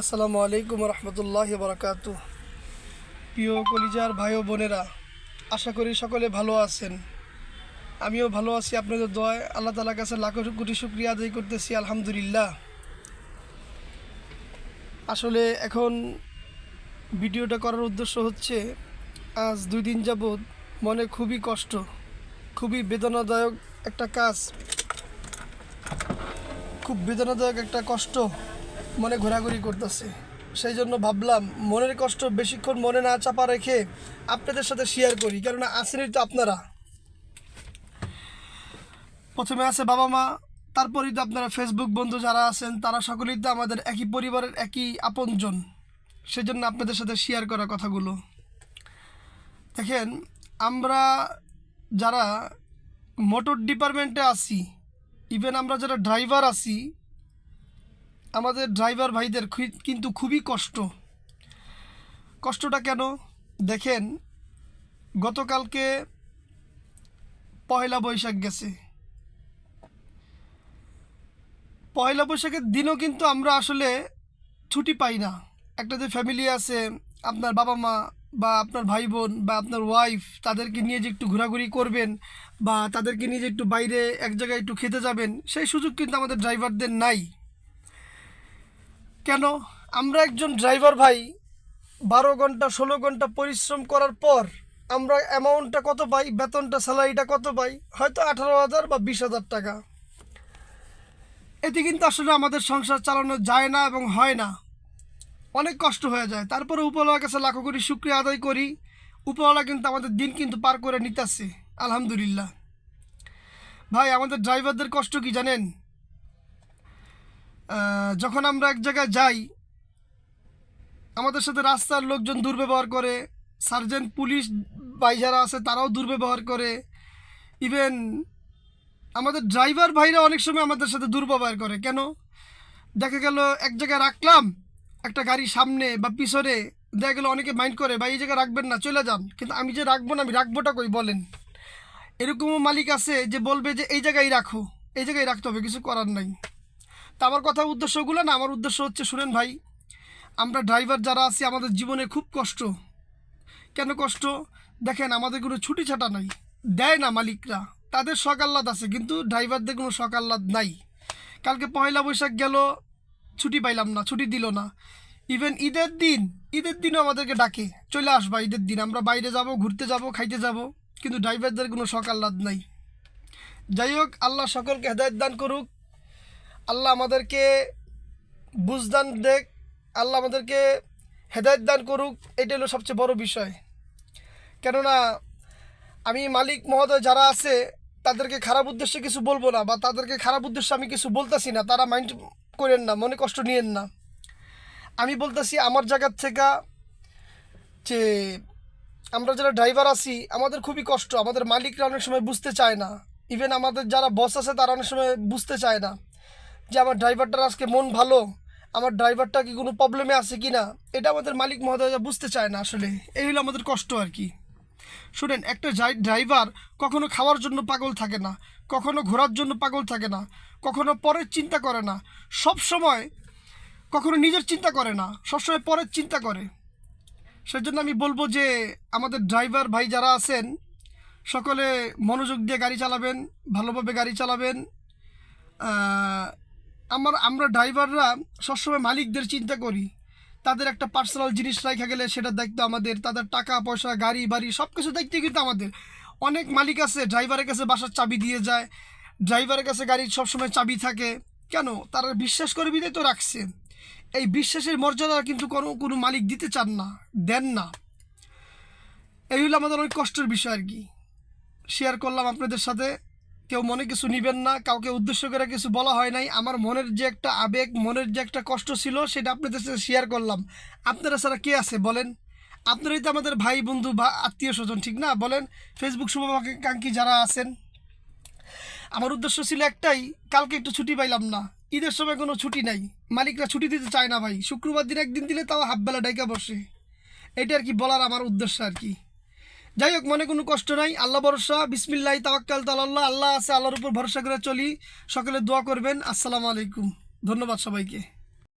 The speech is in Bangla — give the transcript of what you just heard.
আসসালামু আলাইকুম রহমতুল্লাহ বরকাত প্রিয় কলিজার ভাই ও বোনেরা, আশা করি সকলে ভালো আছেন। আমিও ভালো আছি, আপনাদের দয় আল্লাহ তালার কাছে লাখো কোটি শুক্রিয়া আদায় করতেছি, আলহামদুলিল্লাহ। আসলে এখন ভিডিওটা করার উদ্দেশ্য হচ্ছে, আজ দুই দিন যাবৎ মনে খুবই কষ্ট, খুবই বেদনাদায়ক একটা কাজ, খুব বেদনাদায়ক একটা কষ্ট মনে ঘোরাঘুরি করতেছে। সেই জন্য ভাবলাম, মনের কষ্ট বেশিক্ষণ মনে না চাপা রেখে আপনাদের সাথে শেয়ার করি। কেননা আসেনই তো আপনারা। প্রথমে আছে বাবা মা, তারপরেই তো আপনারা ফেসবুক বন্ধু যারা আছেন, তারা সকলেই তো আমাদের একই পরিবারের একই আপনজন। সেজন্য আপনাদের সাথে শেয়ার করা কথাগুলো। দেখেন, আমরা যারা মোটর ডিপার্টমেন্টে আছি ইভেন আমরা যারা ড্রাইভার আছি আমাদের ড্রাইভার ভাইদের কিন্তু খুবই কষ্ট। কষ্টটা কেন? দেখেন, গতকালকে পয়লা বৈশাখ গেছে। পয়লা বৈশাখের দিনও কিন্তু আমরা আসলে ছুটি পাই না। একটা যে ফ্যামিলি আছে, আপনার বাবা মা বা আপনার ভাই বোন বা আপনার ওয়াইফ তাদেরকে নিয়ে যে একটু ঘোরাঘুরি করবেন বা তাদেরকে নিয়ে যে একটু বাইরে এক জায়গায় একটু খেতে যাবেন, সেই সুযোগ কিন্তু আমাদের ড্রাইভারদের নাই। কেন? আমরা একজন ড্রাইভার ভাই, বারো ঘণ্টা, ষোলো ঘণ্টা পরিশ্রম করার পর আমরা অ্যামাউন্টটা কত পাই, বেতনটা স্যালারিটা কত পাই, হয়তো আঠারো হাজার বা বিশ হাজার টাকা। এতে কিন্তু আসলে আমাদের সংসার চালানো যায় না এবং হয় না। অনেক কষ্ট হয়ে যায়। তারপরে উপরওয়ালার কাছে লাখো কোটি শুক্রিয়া আদায় করি। উপরওয়ালা কিন্তু আমাদের দিন কিন্তু পার করে নিতেছে। আলহামদুলিল্লাহ। ভাই, আমাদের ড্রাইভারদের কষ্ট কি জানেন? যখন আমরা এক জায়গায় যাই, আমাদের সাথে রাস্তার লোকজন দুর্ব্যবহার করে, সার্জেন্ট পুলিশ ভাই যারা আছে তারাও দুর্ব্যবহার করে ইভেন আমাদের ড্রাইভার ভাইরা অনেক সময় আমাদের সাথে দুর্ব্যবহার করে। কেন? দেখা গেল এক জায়গায় রাখলাম, একটা গাড়ি সামনে বা পিছনে, দেখা গেলো অনেকে মাইন্ড করে বা এই জায়গায় রাখবেন না, চলে যান। কিন্তু আমি যে রাখব না, আমি রাখবোটা কই, বলেন? এরকমও মালিক আছে যে বলবে যে, এই জায়গায় রাখো, এই জায়গায় রাখতে হবে, কিছু করার নাই। তা আমার কথা উদ্দেশ্যগুলো না, আমার উদ্দেশ্য হচ্ছে, শুনেন ভাই, আমরা ড্রাইভার যারা আছি, আমাদের জীবনে খুব কষ্ট। কেন কষ্ট? দেখেন, আমাদের কোনো ছুটি ছাটা নাই, দেয় না মালিকরা। তাদের সকাল্লাদ আছে, কিন্তু ড্রাইভারদের কোনো সকাল্লাদ নাই। কালকে পয়লা বৈশাখ গেল, ছুটি পাইলাম না, ছুটি দিল না। ইভেন ঈদের দিন, ঈদের দিনও আমাদেরকে ডাকে, চলে আসবা ঈদের দিন, আমরা বাইরে যাব, ঘুরতে যাব, খাইতে যাব, কিন্তু ড্রাইভারদের কোনো সকাল্লাদ নাই। যাই হোক, আল্লাহ সকলকে হেদায়ত দান করুক আল্লাহ আমাদেরকে বুঝদান দেখ, আল্লাহ আমাদেরকে হেদায়ত দান করুক এটা হলো সবচেয়ে বড় বিষয়। কেননা, আমি মালিক মহোদয় যারা আছে, তাদেরকে খারাপ উদ্দেশ্যে কিছু বলব না, বা তাদেরকে খারাপ উদ্দেশ্যে আমি কিছু বলতেছি না, তারা মাইন্ড করেন না, মনে কষ্ট নিয়েন না। আমি বলতেছি, আমার জায়গার থেকে যে আমরা যারা ড্রাইভার আছি, আমাদের খুবই কষ্ট, আমাদের মালিকরা অনেক সময় বুঝতে চায় না। ইভেন আমাদের যারা বস আছে, তারা অনেক সময় বুঝতে চায় না। যে আমার ড্রাইভারটার আজকে মন ভালো, আমার ড্রাইভারটা কি কোনো প্রবলেমে আছে কি না এটা আমাদের মালিক মহোদয় বুঝতে চায় না আসলে। এই হলো আমাদের কষ্ট আর কি। শুনেন, একটা ড্রাইভার কখনো খাওয়ার জন্য পাগল থাকে না, কখনো ঘোরার জন্য পাগল থাকে না, কখনো পরের চিন্তা করে না, সব সময় কখনো নিজের চিন্তা করে না সবসময় পরের চিন্তা করে। সেজন্য আমি বলব যে, আমাদের ড্রাইভার ভাই যারা আছেন, সকলে মনোযোগ দিয়ে গাড়ি চালাবেন, ভালোভাবে গাড়ি চালাবেন আমার, আমরা ড্রাইভাররা সবসময় মালিকদের চিন্তা করি। তাদের একটা পার্সোনাল জিনিস রাখা গেলে সেটার দায়িত্ব আমাদের, তাদের টাকা, পয়সা, গাড়ি, বাড়ি সব কিছু দায়িত্ব কিন্তু আমাদের। অনেক মালিক আছে ড্রাইভারের কাছে বাসার চাবি দিয়ে যায় ড্রাইভারের কাছে গাড়ির সবসময় চাবি থাকে। কেন? তারা বিশ্বাস করে বিদায় তো রাখছে। এই বিশ্বাসের মর্যাদা কিন্তু কোনো কোনো মালিক দিতে চান না, দেন না। এই হলো আমাদের অনেক কষ্টের বিষয় আর কি। শেয়ার করলাম আপনাদের সাথে। কেউ মনে কিছু নিবেন না, কাউকে উদ্দেশ্য করে কিছু বলা হয় নাই। আমার মনের যে একটা আবেগ, মনের যে একটা কষ্ট ছিল, সেটা আপনাদের সাথে শেয়ার করলাম। আপনারা ছাড়া কে আছে, বলেন? আপনারাই তো আমাদের ভাই, বন্ধু বা আত্মীয় স্বজন, ঠিক না? বলেন ফেসবুক শুভাকাঙ্ক্ষী যারা আছেন, আমার উদ্দেশ্য ছিল একটাই, কালকে একটু ছুটি পাইলাম না। ঈদের সময় কোনো ছুটি নাই। মালিকরা ছুটি দিতে চায় না ভাই। শুক্রবার দিন একদিন দিলে তাও হাফবেলা ডাইকা বসে। এটা আর কি বলার আমার উদ্দেশ্য আর কি। যাই হোক মনে কোনো কষ্ট নাই, আল্লাহ ভরসা, বিসমিল্লাহ তাওয়াক্কাল তাল্লাহ আল্লাহ আছে, আল্লাহর উপর ভরসা করে চলি, সকলে দোয়া করবেন, আসসালামু আলাইকুম, ধন্যবাদ সবাইকে।